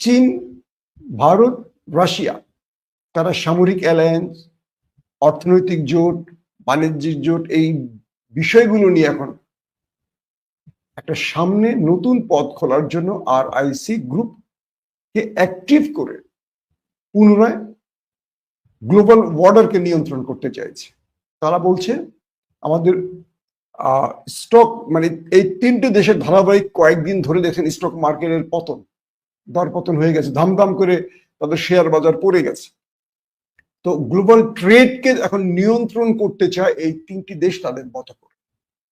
চীন, ভারত, রাশিয়া। তারা সামরিক অ্যালায়েন্স, অর্থনৈতিক জোট, বাণিজ্যিক জোট, এই বিষয়গুলো নিয়ে এখন একটা সামনে নতুন পথ খোলার জন্য আর আইসি গ্রুপকে অ্যাক্টিভ করে পুনরায় গ্লোবাল ওয়ার্ডারকে নিয়ন্ত্রণ করতে চাইছে। তারা বলছে, আমাদের স্টক মানে এই তিনটে দেশের ধারাবাহিক কয়েকদিন ধরে দেখেন স্টক মার্কেটের পতন। দর পতন হয়ে গেছে, ধামধাম করে তাদের শেয়ার বাজার পড়ে গেছে। তো গ্লোবাল ট্রেডকে এখন নিয়ন্ত্রণ করতে চায় এই তিনটি দেশ তাদের মতো করে।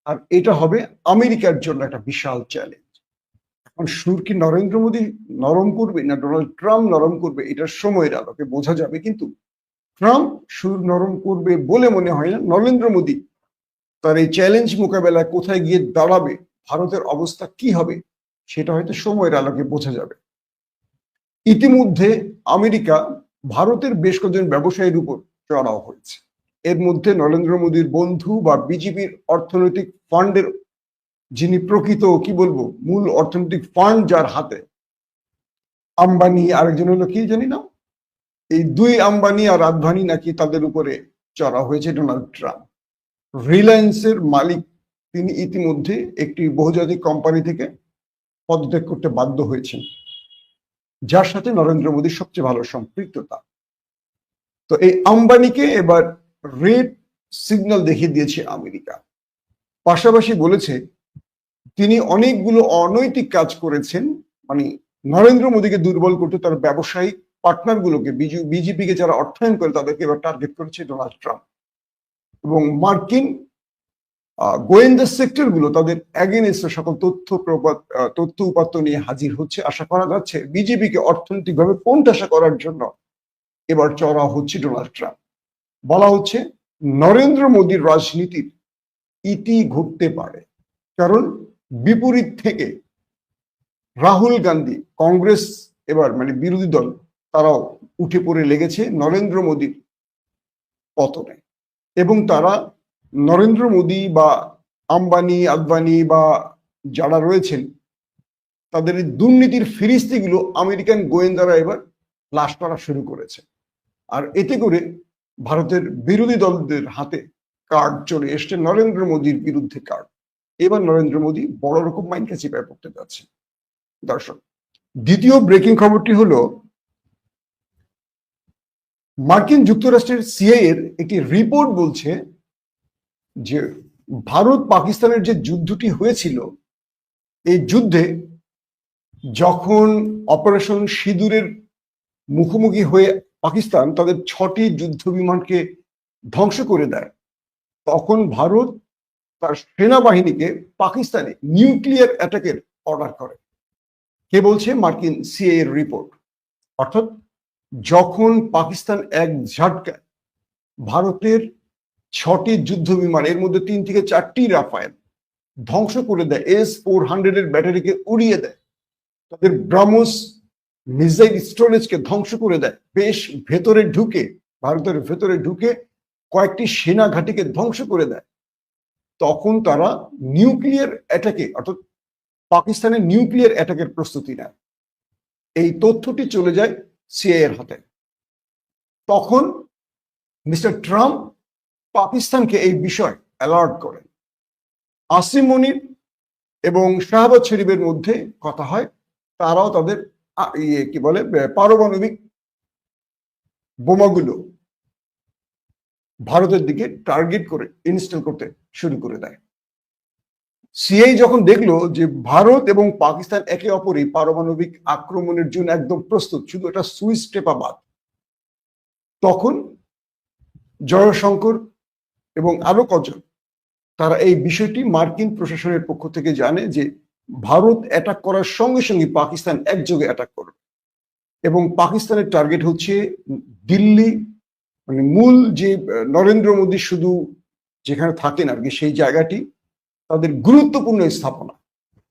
আর এটা হবে আমেরিকার জন্য একটা বিশাল চ্যালেঞ্জ এখন সুর কি নরেন্দ্র মোদী নরম করবে না ডোনাল্ড ট্রাম্প নরম করবে? এটার সময়ের আলোকে বোঝা যাবে, কিন্তু ট্রাম্প সুর নরম করবে বলে মনে হয় না। নরেন্দ্র মোদী তার এই চ্যালেঞ্জ মোকাবেলায় কোথায় গিয়ে দাঁড়াবে, ভারতের অবস্থা কি হবে, সেটা হয়তো সময়ের আলোকে বোঝা যাবে। ইতিমধ্যে আমেরিকা ভারতের বেশ কয়েকজন ব্যবসায়ীর উপর চড়াও হয়েছে। এর মধ্যে নরেন্দ্র মোদীর বন্ধু বা বিজেপির অর্থনৈতিক ফান্ডের যিনি প্রকৃত, কি বলব, মূল অর্থনৈতিক ফান্ড যার হাতে, আম্বানি আরেকজন হলো কি জানি না এই দুই আম্বানি আর আদভানি নাকি তাদের উপরে চড়া হয়েছে, ডোনাল্ড ট্রাম্প। রিলায়েন্সের মালিক তিনি ইতিমধ্যে একটি বহুজাতিক কোম্পানি থেকে পদত্যাগ করতে বাধ্য হয়েছেন। যার সাথে নরেন্দ্র মোদীর সবচেয়ে ভালো সম্পৃক্ততা। তো এই আম্বানিকে এবার রেড সিগন্যাল দেখিয়ে দিয়েছে আমেরিকা। পাশাপাশি বলেছে, তিনি অনেকগুলো অনৈতিক কাজ করেছেন মানে নরেন্দ্র মোদীকে দুর্বল করতে তার ব্যবসায়িক পার্টনার গুলোকে বিজেপিকে যারা অর্থায়ন করে তাদেরকে এবার টার্গেট করেছে ডোনাল্ড ট্রাম্প। এবং মার্কিন গোয়েন্দা সেক্টরগুলো তাদের অ্যাগেনেস্টে সকল তথ্য তথ্য উপাত্ত নিয়ে হাজির হচ্ছে। আশা করা যাচ্ছে বিজেপিকে অর্থনৈতিকভাবে কোণঠাসা করার জন্য এবার চড়া হচ্ছে ডোনাল্ড ট্রাম্প। বলা হচ্ছে, নরেন্দ্র মোদীর রাজনীতির ইতি ঘটতে পারে। কারণ বিপরীত থেকে রাহুল গান্ধী কংগ্রেস এবার মানে বিরোধী দল, তারাও উঠে পড়ে লেগেছে নরেন্দ্র মোদীর পতনে। এবং তারা নরেন্দ্র মোদী বা আম্বানি, আদবানি বা যারা রয়েছেন, তাদের এই দুর্নীতির ফিরিস্তিগুলো আমেরিকান গোয়েন্দারা এবার লাশ করা শুরু করেছে। আর এতে করে ভারতের বিরোধী দলদের হাতে কার্ড চলে এসছে নরেন্দ্র মোদীর বিরুদ্ধে কার্ড। এবার নরেন্দ্র মোদী বড় রকম মাইনকে চিপায় পড়তে যাচ্ছে। দর্শক, দ্বিতীয় ব্রেকিং খবরটি হলো, মার্কিন যুক্তরাষ্ট্রের সিআই এর একটি রিপোর্ট বলছে যে ভারত পাকিস্তানের যে যুদ্ধটি হয়েছিল, এই যুদ্ধে যখন অপারেশন সিঁদুরের মুখোমুখি হয়ে পাকিস্তান তাদের ছটি যুদ্ধ বিমানকে ধ্বংস করে দেয়, তখন ভারত তার সেনাবাহিনীকে পাকিস্তানে নিউক্লিয়ার অ্যাটাকের অর্ডার করে। কে বলছে? মার্কিন সিএ রিপোর্ট। অর্থাৎ যখন পাকিস্তান এক ঝাটকায়, ভারতের ছটি যুদ্ধ বিমান, এর মধ্যে তিন থেকে চারটি রাফায়েল ধ্বংস করে দেয়, এস ফোর হান্ড্রেড এর ব্যাটারিকে উড়িয়ে দেয়। তাদের ব্রাহ্মস মিসাইল স্টোরেজকে ধ্বংস করে দেয়। বেশ ভেতরে ঢুকে, ভারতের ভেতরে ঢুকে কয়েকটি সেনা ঘাটিকে ধ্বংস করে দেয়। তখন তারা নিউক্লিয়ার অ্যাটাকে, অর্থাৎ পাকিস্তানের নিউক্লিয়ার অ্যাটাকের প্রস্তুতি নেয়। এই তথ্যটি চলে যায় সিআই এর হাতে। তখন মিস্টার ট্রাম্প পাকিস্তানকে এই বিষয় অ্যালার্ট করেন আসিম মনির এবং শাহবাজ শরীফের মধ্যে কথা হয়, তারাও তাদের ইয়ে কি বলে পারমাণবিক বোমাগুলো ভারতের দিকে টার্গেট করে ইনস্টল করতে শুরু করে দেয়। সিআই যখন দেখল যে ভারত এবং পাকিস্তান একে অপরই পারমাণবিক আক্রমণের জন্য একদম প্রস্তুত, শুধু এটা সুইচ টেপা বাদ তখন জয়শঙ্কর এবং আরও কজন। তারা এই বিষয়টি মার্কিন প্রশাসনের পক্ষ থেকে জানে যে ভারত অ্যাটাক করার সঙ্গে সঙ্গে পাকিস্তান একযোগে অ্যাটাক করবে। এবং পাকিস্তানের টার্গেট হচ্ছে দিল্লি মানে মূল যে নরেন্দ্র মোদী শুধু যেখানে থাকেন আর কি, সেই জায়গাটি তাদের গুরুত্বপূর্ণ স্থাপনা।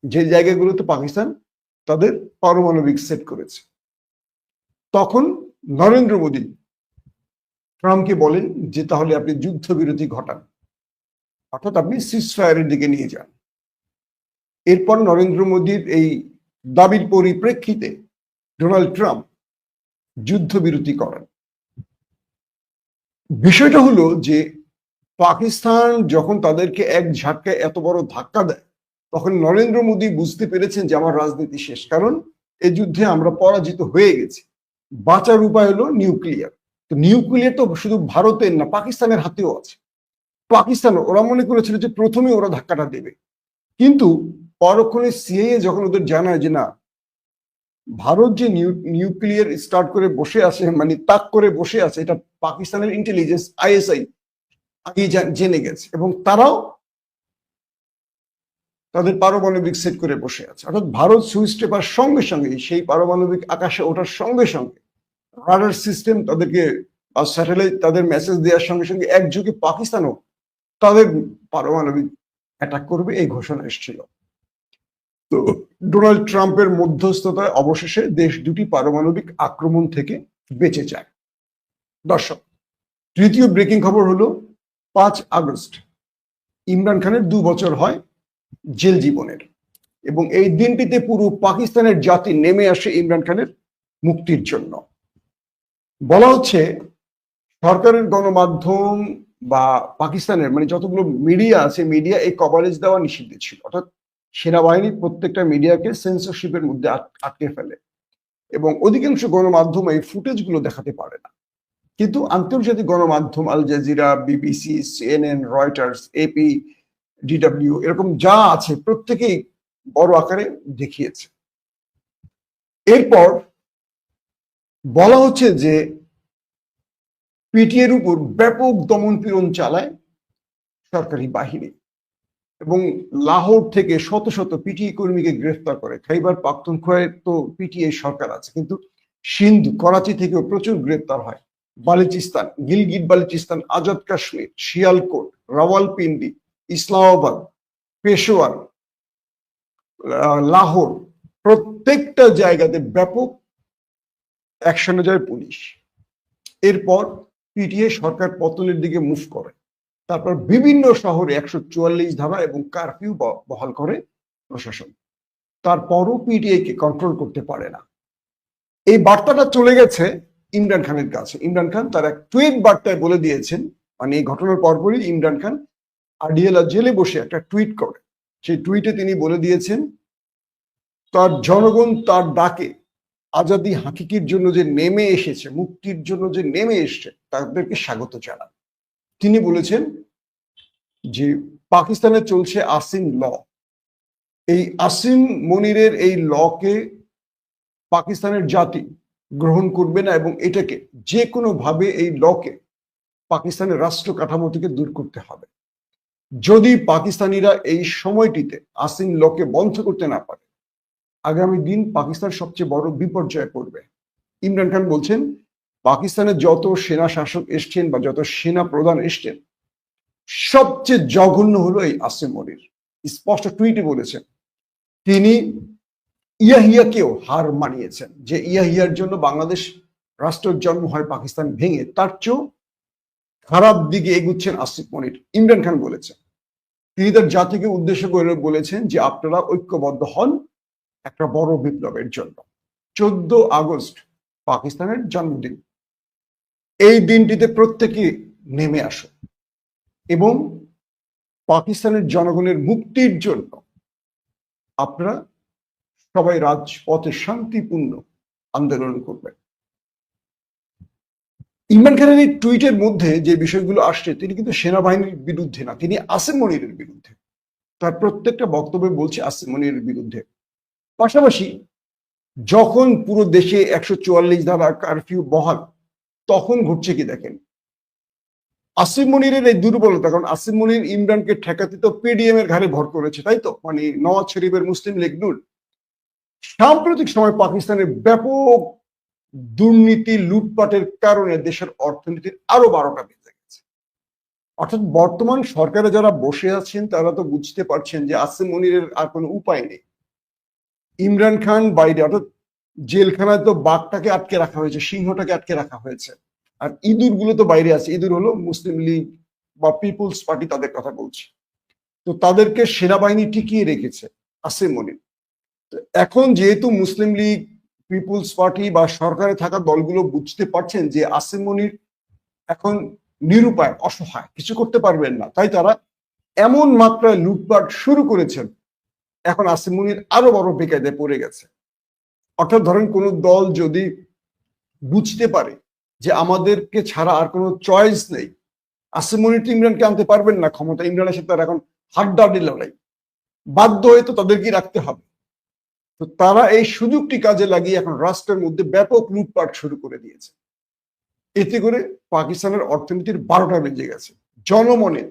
যে জায়গাগুলোতে পাকিস্তান তাদের পারমাণবিক সেট করেছে। তখন নরেন্দ্র মোদী ট্রাম্পকে বলেন যে তাহলে আপনি যুদ্ধবিরতি ঘটান। অর্থাৎ আপনি সিসফায়ারের দিকে নিয়ে যান। এরপর নরেন্দ্র মোদীর এই দাবির পরিপ্রেক্ষিতে ডোনাল্ড ট্রাম্প যুদ্ধবিরতি করেন। বিষয়টা হলো যে পাকিস্তান যখন তাদেরকে এক ঝাটকায় এত বড় ধাক্কা দেয়, তখন নরেন্দ্র মোদী বুঝতে পেরেছেন যে আমার রাজনীতি শেষ। কারণ এই যুদ্ধে আমরা পরাজিত হয়ে গেছি। বাঁচার উপায় হলো নিউক্লিয়ার তো নিউক্লিয়ার তো শুধু ভারতের না, পাকিস্তানের হাতেও আছে। পাকিস্তান, ওরা মনে করেছিল যে প্রথমে ওরা ধাক্কাটা দেবে। কিন্তু পরক্ষণে সিএএ যখন ওদের জানায় যে না, ভারত যে নিউক্লিয়ার স্টার্ট করে বসে আছে মানে তাক করে বসে আছে, এটা পাকিস্তানের ইন্টেলিজেন্স আইএসআই আগে জেনে গেছে। এবং তারাও তাদের পারমাণবিক সেট করে বসে আছে। অর্থাৎ ভারত সুইচ টেপার সঙ্গে সঙ্গে সেই পারমাণবিক আকাশে ওঠার সঙ্গে সঙ্গে রাডার সিস্টেম তাদেরকে স্যাটেলাইট তাদের মেসেজ দেওয়ার সঙ্গে সঙ্গে একযোগে পাকিস্তানও তাদের পারমাণবিক অ্যাটাক করবে এই ঘোষণা এসেছিল। তো ডোনাল্ড ট্রাম্পের মধ্যস্থতায় অবশেষে দেশ দুটি পারমাণবিক আক্রমণ থেকে বেঁচে যায়। দর্শক, তৃতীয় ব্রেকিং খবর হলো, পাঁচ আগস্ট, ইমরান খানের দু বছর হয় জেল জীবনের এবং এই দিনটিতে পুরো পাকিস্তানের জাতি নেমে আসে ইমরান খানের মুক্তির জন্য। বলা হচ্ছে সরকারের গণমাধ্যম বা পাকিস্তানের মানে যতগুলো মিডিয়া আছে মিডিয়া এই কভারেজ দেওয়া নিষিদ্ধ ছিল। অর্থাৎ সেনাবাহিনী প্রত্যেকটা মিডিয়াকে সেন্সরশিপের মধ্যে আটকে ফেলে। এবং অধিকাংশ গণমাধ্যম এই ফুটেজগুলো দেখাতে পারে না। কিন্তু আন্তর্জাতিক গণমাধ্যম, Al Jazeera, BBC, CNN, Reuters AP D W এরকম যা আছে প্রত্যেকেই বড় আকারে দেখিয়েছে। এরপর বলা হচ্ছে যে পিটিএর উপর ব্যাপক দমন পীড়ন চালায় সরকারি বাহিনী এবং লাহোর থেকে শত শত পিটিএ কর্মীকে গ্রেফতার করে। খাইবার পাখতুনখোয়ায় তো পিটিএ সরকার আছে, কিন্তু সিন্ধু, করাচি থেকেও প্রচুর গ্রেফতার হয়। বালুচিস্তান, গিলগিট বালুচিস্তান, আজাদ কাশ্মীর, শিয়ালকোট, রাওয়ালপিন্ডি, ইসলামাবাদ, পেশোয়ার লাহোর প্রত্যেকটা জায়গাতে ব্যাপক অ্যাকশনে যায় পুলিশ। এরপর পিটিএ সরকার পতনের দিকে মুভ করে। তারপর বিভিন্ন শহরে একশো চুয়াল্লিশ ধারা এবং কারফিউ বহাল করে প্রশাসন। তারপরও পিটিএ কে কন্ট্রোল করতে পারে না। এই বার্তাটা চলে গেছে ইমরান খানের কাছে। ইমরান খান তার এক টুইট বার্তায় বলে দিয়েছেন মানে এই ঘটনার পরপরই ইমরান খান আডিয়ালা জেলে বসে একটা টুইট করে। সেই টুইটে তিনি বলে দিয়েছেন, তার জনগণ তার ডাকে আজাদি হাকিকির জন্য যে নেমে এসেছে, মুক্তির জন্য যে নেমে এসছে, তাদেরকে স্বাগত জানান। তিনি বলেছেন যে পাকিস্তানে চলছে আসিন ল। এই আসিন মনিরের এই লকে পাকিস্তানের জাতি গ্রহণ করবে না এবং এটাকে যে কোনো ভাবে এই লকে পাকিস্তানের রাষ্ট্র কাঠামো থেকে দূর করতে হবে। যদি পাকিস্তানিরা এই সময়টিতে আসিন লকে বন্ধ করতে না পারে আগামী দিন পাকিস্তান সবচেয়ে বড় বিপর্যয়ে পড়বে। ইমরান খান বলছেন পাকিস্তানের যত সেনা শাসক এসছেন বা যত সেনা প্রধান এসছেন, সবচেয়ে জঘন্য হলো এই আসিম মনির। স্পষ্ট টুইটে বলেছেন, তিনি ইয়াহিয়াকেও হার মানিয়েছেন যে ইয়াহিয়ার জন্য বাংলাদেশ রাষ্ট্রের জন্ম হয় পাকিস্তান ভেঙে, তার চেয়েও খারাপ দিকে এগুচ্ছেন আসিফ মনির। ইমরান খান বলেছেন, তিনি তার জাতিকে উদ্দেশ্য করে বলেছেন যে আপনারা ঐক্যবদ্ধ হন একটা বড় বিপ্লবের জন্য। চোদ্দ আগস্ট পাকিস্তানের জন্মদিন। এই দিনটিতে প্রত্যেকে নেমে আসো এবং পাকিস্তানের জনগণের মুক্তির জন্য আপনারা সবাই রাজপথে শান্তিপূর্ণ আন্দোলন করবেন। ইমরান খানের এই টুইটের মধ্যে যে বিষয়গুলো আসছে, তিনি কিন্তু সেনাবাহিনীর বিরুদ্ধে না, তিনি আসিম মনিরের বিরুদ্ধে। তার প্রত্যেকটা বক্তব্যে বলছে আসিম মনিরের বিরুদ্ধে। পাশাপাশি যখন পুরো দেশে একশো চুয়াল্লিশ ধারা কারফিউ বহাল, তখন ঘটছে কি দেখেন? আসিম মনিরের এই দুর্বলতা, কারণ আসিম মনির ইমরানকে ঠেকাতে তো পিডিএম এর ঘাড়ে ভর করেছে, তাই তো? মানে নওয়াজ শরীফের মুসলিম লীগ নুর। সাম্প্রতিক সময় পাকিস্তানের ব্যাপক দুর্নীতি, লুটপাটের কারণে দেশের অর্থনীতির আরও বারোটা বেজে গেছে। অর্থাৎ বর্তমান সরকারে যারা বসে আছেন, তারা তো বুঝতে পারছেন যে আসিম মনিরের আর কোনো উপায় নেই। ইমরান খান বাইরে, অর্থাৎ জেলখানায় তো বাঘটাকে আটকে রাখা হয়েছে, সিংহটাকে আটকে রাখা হয়েছে। আর ইঁদুরগুলো তো বাইরে আছে। ইঁদুর হলো মুসলিম লীগ বা পিপুলস পার্টি তাদের কথা বলছে। তো তাদেরকে সেনাবাহিনী টিকিয়ে রেখেছে, আসিম মনির। এখন যেহেতু মুসলিম লীগ, পিপুলস পার্টি বা সরকারে থাকা দলগুলো বুঝতে পারছেন যে আসিম মনির এখন নিরুপায়, অসহায়, কিছু করতে পারবেন না। তাই তারা এমন মাত্রায় লুটপাট শুরু করেছেন এখন আসিম মনির আরও বড় বেকায়দায় পড়ে গেছে। অর্থাৎ ধরেন কোন দল যদি বুঝতে পারে যে আমাদেরকে ছাড়া আর কোনো চয়েস নেই মনির তো ইমরানকে আনতে পারবেন না, ক্ষমতা ইমরানের সাথে এখন হাড্ডাহাড্ডি লড়াই। বাধ্য হয়ে তো তাদেরকে রাখতে হবে। তো তারা এই সুযোগটি কাজে লাগিয়ে এখন রাষ্ট্রের মধ্যে ব্যাপক লুটপাট শুরু করে দিয়েছে। এতে করে পাকিস্তানের অর্থনীতির বারোটা বেজে গেছে। জনমনে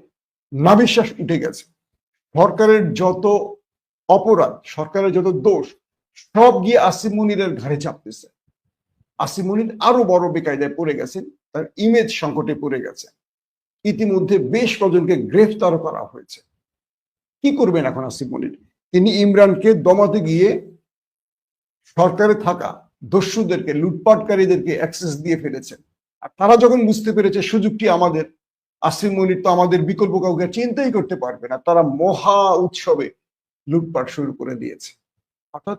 নাবিশ্বাস উঠে গেছে। সরকারের যত অপরাধ, সরকারের যত দোষ, সব গিয়ে আসিম মনিরের ঘাড়ে চাপতেছে। আসিম মনির আরও বড় বেকায়দায় পড়ে গেছেন, তার ইমেজ সংকটে পড়ে গেছে। ইতিমধ্যে বেশ কজনকে গ্রেফতার করা হয়েছে। কি করবেন এখন আসিফ মনির? তিনি ইমরানকে দমাতে গিয়ে সরকারে থাকা দস্যুদেরকে, লুটপাটকারীদেরকে অ্যাক্সেস দিয়ে ফেলেছেন। আর তারা যখন বুঝতে পেরেছে সুযোগটি আমাদের, আসিফ মনির তো আমাদের বিকল্প কাউকে চিন্তাই করতে পারবে না। তারা মহা উৎসবে লুটপাট শুরু করে দিয়েছে। অর্থাৎ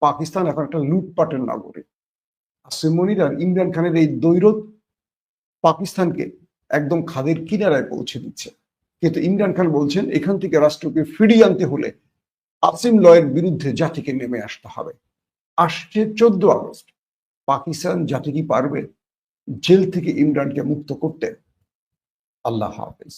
পাকিস্তান এখন একটা লুটপাটের নগরী। আসিফ মনির আর ইমরান খানের এই দৈরত পাকিস্তানকে একদম খাদের কিনারায় পৌঁছে দিচ্ছে। কিন্তু ইমরান খান বলছেন, এখান থেকে রাষ্ট্রকে ফিরিয়ে আনতে হলে আসিম লয়ের বিরুদ্ধে জাতিকে নেমে আসতে হবে। আসছে চোদ্দ আগস্ট। পাকিস্তান জাতি কি পারবে? জেল থেকে ইমরানকে মুক্ত করতে? আল্লাহ হাফেজ।